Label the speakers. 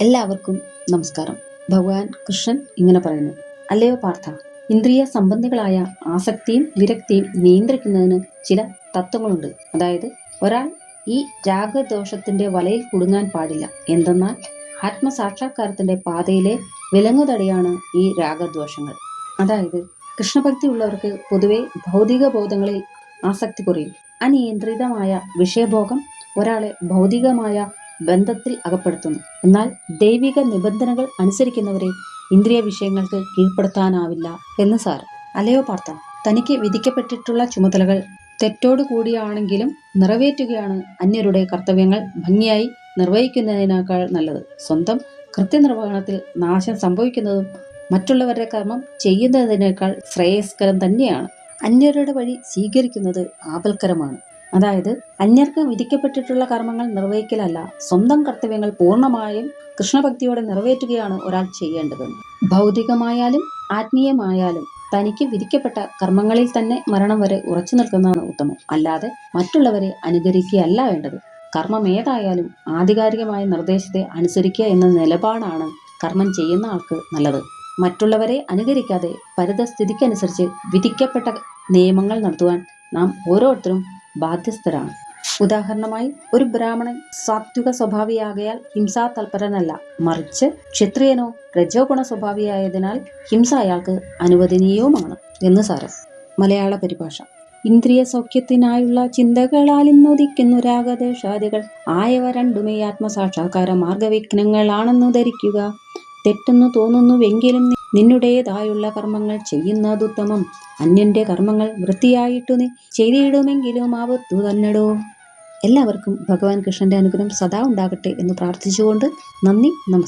Speaker 1: എല്ലാവർക്കും നമസ്കാരം. ഭഗവാൻ കൃഷ്ണൻ ഇങ്ങനെ പറയുന്നു. അല്ലയോ പാർത്ഥ ഇന്ദ്രിയ സംബന്ധികളായ ആസക്തിയും വിരക്തിയും നിയന്ത്രിക്കുന്നതിന് ചില തത്വങ്ങളുണ്ട്. അതായത് ഒരാൾ ഈ രാഗദോഷത്തിന്റെ വലയിൽ കുടുങ്ങാൻ പാടില്ല. എന്തെന്നാൽ ആത്മസാക്ഷാത്കാരത്തിന്റെ പാതയിലെ വിലങ്ങുതടിയാണ് ഈ രാഗദ്വേഷങ്ങൾ അതായത് കൃഷ്ണഭക്തി ഉള്ളവർക്ക് പൊതുവെ ഭൗതിക ബോധങ്ങളിൽ ആസക്തി കുറയും. അനിയന്ത്രിതമായ വിഷയഭോഗം ഒരാളെ ഭൗതികമായ ബന്ധത്തിൽ അകപ്പെടുത്തുന്നു. എന്നാൽ ദൈവിക നിബന്ധനകൾ അനുസരിക്കുന്നവരെ ഇന്ദ്രിയ വിഷയങ്ങൾക്ക് കീഴ്പ്പെടുത്താനാവില്ല എന്ന് സാർ അലയോ പാർത്ത തനിക്ക് വിധിക്കപ്പെട്ടിട്ടുള്ള ചുമതലകൾ തെറ്റോടു കൂടിയാണെങ്കിലും നിറവേറ്റുകയാണ് അന്യരുടെ കർത്തവ്യങ്ങൾ ഭംഗിയായി നിർവഹിക്കുന്നതിനേക്കാൾ നല്ലത്. സ്വന്തം കൃത്യനിർവഹണത്തിൽ നാശം സംഭവിക്കുന്നതും മറ്റുള്ളവരുടെ കർമ്മം ചെയ്യുന്നതിനേക്കാൾ ശ്രേയസ്കരം തന്നെയാണ്. അന്യരുടെ വഴി സ്വീകരിക്കുന്നത് ആപൽക്കരമാണ്. അതായത് അന്യർക്ക് വിധിക്കപ്പെട്ടിട്ടുള്ള കർമ്മങ്ങൾ നിർവഹിക്കലല്ല സ്വന്തം കർത്തവ്യങ്ങൾ പൂർണമായും കൃഷ്ണഭക്തിയോടെ നിറവേറ്റുകയാണ് ഒരാൾ ചെയ്യേണ്ടത്. ഭൗതികമായാലും ആത്മീയമായാലും തനിക്ക് വിധിക്കപ്പെട്ട കർമ്മങ്ങളിൽ തന്നെ മരണം വരെ ഉറച്ചു നിൽക്കുന്നതാണ് ഉത്തമം. അല്ലാതെ മറ്റുള്ളവരെ അനുകരിക്കുകയല്ല വേണ്ടത്. കർമ്മം ഏതായാലും ആധികാരികമായ നിർദ്ദേശത്തെ അനുസരിക്കുക എന്ന നിലപാടാണ് കർമ്മം ചെയ്യുന്ന ആൾക്ക് നല്ലത്. മറ്റുള്ളവരെ അനുകരിക്കാതെ പരിതസ്ഥിതിക്കനുസരിച്ച് വിധിക്കപ്പെട്ട നിയമങ്ങൾ നടത്തുവാൻ നാം ഓരോരുത്തരും ബാധ്യസ്ഥരാണ്. ഉദാഹരണമായി ഒരു ബ്രാഹ്മണൻ സാത്വിക സ്വഭാവിയാകയാൽ ഹിംസാ തൽപരനല്ല. മറിച്ച് ക്ഷത്രിയനോ രജോ ഗുണ സ്വഭാവിയായതിനാൽ ഹിംസ അയാൾക്ക് അനുവദനീയവുമാണ് എന്ന് സാരം. മലയാള പരിഭാഷ. ഇന്ദ്രിയ സൗഖ്യത്തിനായുള്ള ചിന്തകളാൽ ഇന്നുദിക്കുന്നു രാഗദേശാദികൾ ആയവ രണ്ടുമേ ആത്മസാക്ഷാത്കാര മാർഗവിഘ്നങ്ങളാണെന്നു ധരിക്കുക. തെറ്റെന്നു തോന്നുന്നുവെങ്കിലും നിന്നുടേതായുള്ള കർമ്മങ്ങൾ ചെയ്യുന്നതുത്തമം. അന്യന്റെ കർമ്മങ്ങൾ വൃത്തിയായിട്ടു നീ ചെയ്തിടുമെങ്കിലും ആവത്തു തന്നെടോ. എല്ലാവർക്കും ഭഗവാൻ കൃഷ്ണന്റെ അനുഗ്രഹം സദാ ഉണ്ടാകട്ടെ എന്ന് പ്രാർത്ഥിച്ചുകൊണ്ട് നന്ദി നമസ്കാരം.